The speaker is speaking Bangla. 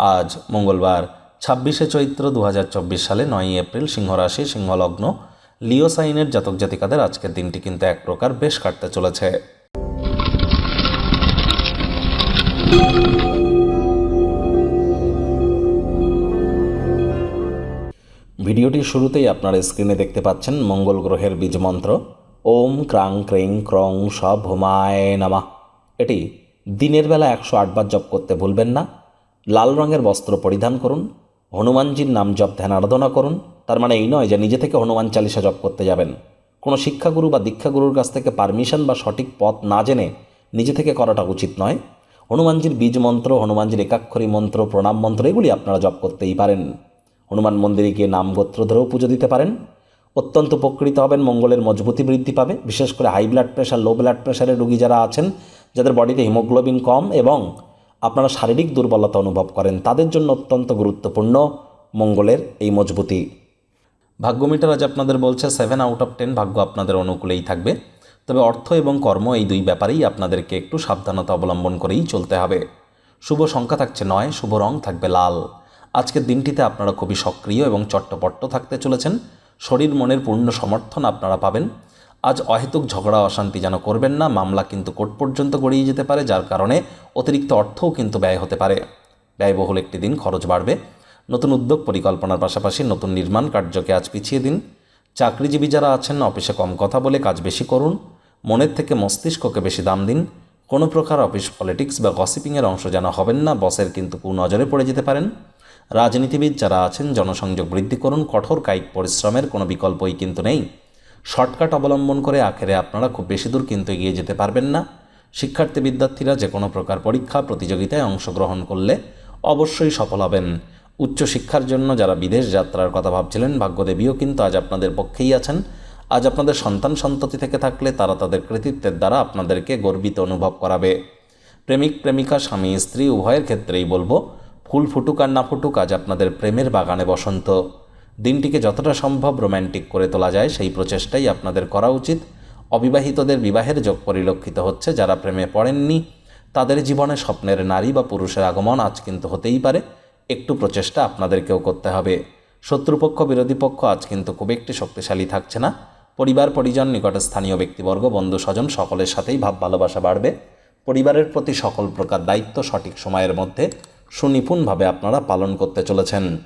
আজ মঙ্গলবার, ছাব্বিশে চৈত্র দু হাজার চব্বিশ সালে নয়ই এপ্রিল, সিংহরাশি, সিংহলগ্ন, লিও সাইনের জাতক জাতিকাদের আজকের দিনটি কিন্তু এক প্রকার বেশ কাটতে চলেছে। ভিডিওটির শুরুতেই আপনারা স্ক্রিনে দেখতে পাচ্ছেন মঙ্গল গ্রহের বীজ মন্ত্র। ওম ক্রাং ক্রিং ক্রং সব হোমায় নামা। এটি দিনের বেলা একশো আটবার জপ করতে ভুলবেন না। লাল রঙের বস্ত্র পরিধান করুন, হনুমানজির নাম জপ ধ্যান আরাধনা করুন, তার মানে এই নয় যে নিজে থেকে হনুমান চালিসা জপ করতে যাবেন। কোনো শিক্ষাগুরু বা দীক্ষাগুরুর কাছ থেকে পারমিশন বা সঠিক পথ না জেনে নিজে থেকে করাটা উচিত নয়। হনুমানজির বীজ মন্ত্র, হনুমানজির একাক্ষরী মন্ত্র, প্রণাম মন্ত্র, এগুলি আপনারা জপ করতেই পারেন। হনুমান মন্দিরে গিয়ে নাম গোত্র ধরেও পুজো দিতে পারেন। অত্যন্ত উপকৃত হবেন, মঙ্গলের মজবুতি বৃদ্ধি পাবে। বিশেষ করে high blood pressure, low blood প্রেশারের রুগী যারা আছেন, যাদের বডিতে হিমোগ্লোবিন কম এবং আপনারা শারীরিক দুর্বলতা অনুভব করেন, তাদের জন্য অত্যন্ত গুরুত্বপূর্ণ মঙ্গলের এই মজবুতি। ভাগ্য মিটার আজ আপনাদের বলছে সেভেন আউট অফ টেন ভাগ্য আপনাদের অনুকূলেই থাকবে। তবে অর্থ এবং কর্ম এই দুই ব্যাপারেই আপনাদেরকে একটু সাবধানতা অবলম্বন করেই চলতে হবে। শুভ সংখ্যা থাকছে নয়, শুভ রং থাকবে লাল। আজকের দিনটিতে আপনারা খুবই সক্রিয় এবং চট্টপট্ট থাকতে চলেছেন। শরীর মনের পূর্ণ সমর্থন আপনারা পাবেন। আজ অহেতুক ঝগড়া, অশান্তি যেন করবেন না, মামলা কিন্তু কোর্ট পর্যন্ত গড়িয়ে যেতে পারে, যার কারণে অতিরিক্ত অর্থও কিন্তু ব্যয় হতে পারে। ব্যয়বহুল একটি দিন, খরচ বাড়বে। নতুন উদ্যোগ পরিকল্পনার পাশাপাশি নতুন নির্মাণ কার্যকে আজ পিছিয়ে দিন। চাকরিজীবী যারা আছেন, অফিসে কম কথা বলে কাজ বেশি করুন। মনের থেকে মস্তিষ্ককে বেশি দাম দিন। কোনো প্রকার অফিস পলিটিক্স বা গসিপিংয়ের অংশ যেন হবেন না, বসের কিন্তু কুনজরে পড়ে যেতে পারেন। রাজনীতিবিদ যারা আছেন, জনসংযোগ বৃদ্ধি করুন। কঠোর কায়িক পরিশ্রমের কোনো বিকল্পই কিন্তু নেই। শর্টকাট অবলম্বন করে আখেরে আপনারা খুব বেশি দূর কিন্তু এগিয়ে যেতে পারবেন না। শিক্ষার্থী বিদ্যার্থীরা যে কোনো প্রকার পরীক্ষা, প্রতিযোগিতায় অংশগ্রহণ করলে অবশ্যই সফল হবেন। উচ্চশিক্ষার জন্য যারা বিদেশ যাত্রার কথা ভাবছিলেন, ভাগ্যদেবীও কিন্তু আজ আপনাদের পক্ষেই আছেন। আজ আপনাদের সন্তান সন্ততি থেকে থাকলে তারা তাদের কৃতিত্বের দ্বারা আপনাদেরকে গর্বিত অনুভব করাবে। প্রেমিক, প্রেমিকা, স্বামী, স্ত্রী, উভয়ের ক্ষেত্রেই বলব, ফুল ফুটুক আর না ফুটুক আজ আপনাদের প্রেমের বাগানে বসন্ত। দিনটিকে যতটা সম্ভব রোম্যান্টিক করে তোলা যায়, সেই প্রচেষ্টাই আপনাদের করা উচিত। অবিবাহিতদের বিবাহের যোগ পরিলক্ষিত হচ্ছে, যারা প্রেমে পড়েননি, তাদের জীবনে স্বপ্নের নারী বা পুরুষের আগমন আজ কিন্তু হতেই পারে। একটু প্রচেষ্টা আপনাদেরকেও করতে হবে। শত্রুপক্ষ, বিরোধী পক্ষ আজ কিন্তু খুব একটি শক্তিশালী থাকছে না। পরিবার, পরিজন, নিকটে স্থানীয় ব্যক্তিবর্গ, বন্ধু, স্বজন সকলের সাথেই ভাব ভালোবাসা বাড়বে। পরিবারের প্রতি সকল প্রকার দায়িত্ব সঠিক সময়ের মধ্যে সুনিপুণভাবে আপনারা পালন করতে চলেছেন।